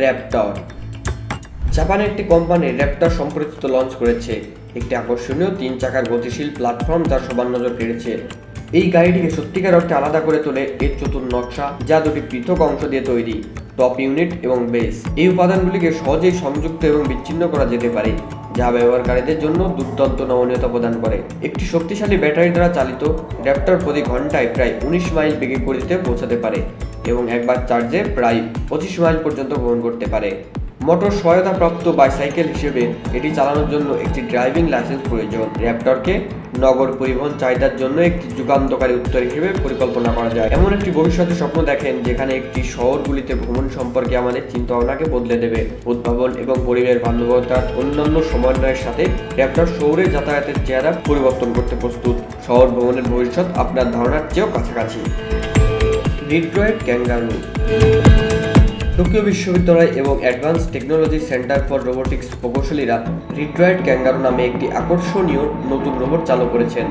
Raptor জাপানের একটি company Raptor সম্প্রতি লঞ্চ করেছে। একটি আকর্ষণীয় তিন চাকার গতিশীল প্ল্যাটফর্ম যার সবার নজর কেড়েছে। এই গাড়িটিকে সত্যিকার অর্থে আলাদা করে তোলে এর চতুর নকশা, যা দুটি পৃথক অংশ দিয়ে তৈরি টপ ইউনিট এবং বেস এই উপাদানগুলিকে সহজেই সংযুক্ত এবং বিচ্ছিন্ন করা যেতে পারে, যা ব্যবহারকারীদের জন্য দুর্দান্ত নমনীয়তা প্রদান করে। একটি শক্তিশালী ব্যাটারি দ্বারা চালিত র্যাপটর প্রতি ঘন্টায় প্রায় উনিশ মাইল বেগে গতিতে পৌঁছাতে পারে। এবং একবার চার্জে প্রায় পঁচিশ মাইল পর্যন্ত ভ্রমণ করতে পারে। মোটর সহায়তাপ্রাপ্ত বাইসাইকেল হিসেবে এটি চালানোর জন্য একটি ড্রাইভিং লাইসেন্স প্রয়োজন। র্যাপটরকে নগর পরিবহন চাহিদার জন্য একটি যুগান্তকারী উত্তর হিসেবে পরিকল্পনা করা যায়। এমন একটি ভবিষ্যতের স্বপ্ন দেখেন যেখানে একটি শহরগুলিতে ভ্রমণ সম্পর্কে আমাদের চিন্তাভাবনাকে বদলে দেবে। উদ্ভাবন এবং পরিবেশ বান্ধবতার অন্যান্য সমন্বয়ের সাথে র্যাপটর শহরে যাতায়াতের চেহারা পরিবর্তন করতে প্রস্তুত। শহর ভ্রমণের ভবিষ্যৎ আপনার ধারণার চেয়েও কাছাকাছি। ডিট্রয়েট ক্যাঙ্গারু টোকিও বিশ্ববিদ্যালয় এবং advance technology centre for robotics প্রকৌশলীরা রিড্রয়েড ক্যাঙ্গারু নামে একটি আকর্ষণীয় নতুন রোবট চালু করেছেন।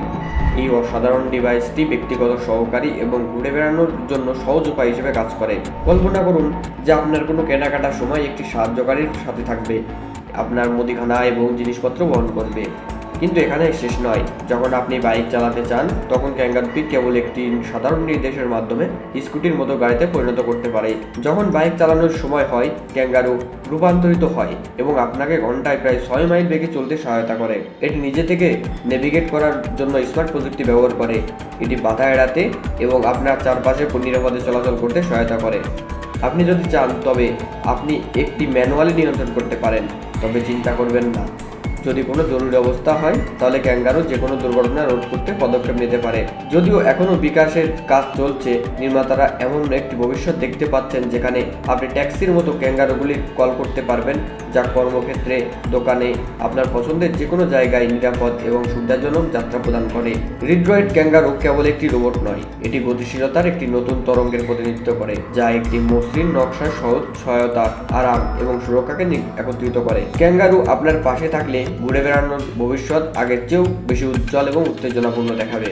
এই অসাধারণ ডিভাইসটি ব্যক্তিগত সহকারী এবং ঘুরে বেড়ানোর জন্য সহজ উপায় হিসেবে কাজ করে। কল্পনা করুন যে আপনার কোনো কেনাকাটার সময় একটি সাহায্যকারীর সাথে থাকবে। আপনার মুদিখানা এবং জিনিসপত্র বহন করবে। কিন্তু এখানে শেষ নয়। যখন আপনি বাইক চালাতে চান, তখন ক্যাঙ্গারুটি কেবল একটি সাধারণ নির্দেশের মাধ্যমে স্কুটির মতো গাড়িতে পরিণত করতে পারে। যখন বাইক চালানোর সময় হয়, ক্যাঙ্গারু রূপান্তরিত হয় এবং আপনাকে ঘন্টায় প্রায় ছয় মাইল বেগে চলতে সহায়তা করে। এটি নিজে থেকে নেভিগেট করার জন্য স্মার্ট প্রযুক্তি ব্যবহার করে। এটি বাধা এড়াতে এবং আপনার চারপাশে নিরাপদে চলাচল করতে সহায়তা করে। আপনি যদি চান, তবে আপনি একটি ম্যানুয়ালি নিয়ন্ত্রণ করতে পারেন, তবে চিন্তা করবেন না। যদি কোনো জরুরি অবস্থা হয়, তাহলে ক্যাঙ্গারু যে কোনো দুর্ঘটনা রোধ করতে পদক্ষেপ নিতে পারে। যদিও এখনও বিকাশের কাজ চলছে, নির্মাতারা এমন একটি ভবিষ্যৎ দেখতে পাচ্ছেন যেখানে আপনি ট্যাক্সির মতো ক্যাঙ্গারুগুলি কল করতে পারবেন, যা কর্মক্ষেত্রে, দোকানে, আপনার পছন্দের যে কোনো জায়গায় নিরাপদ এবং সুবিধাজনক যাত্রা প্রদান করে। রিড্রয়েড ক্যাঙ্গারু কেবল একটি রোবট নয়, এটি গতিশীলতার একটি নতুন তরঙ্গের প্রতিনিধিত্ব করে, যা একটি মসৃণ নকশার সহজ, সহায়তা, আরাম এবং সুরক্ষাকে একত্রিত করে। ক্যাঙ্গারু আপনার পাশে থাকলে ঘুরে বেড়ানোর ভবিষ্যৎ আগের চেয়েও বেশি উজ্জ্বল এবং উত্তেজনাপূর্ণ দেখাবে।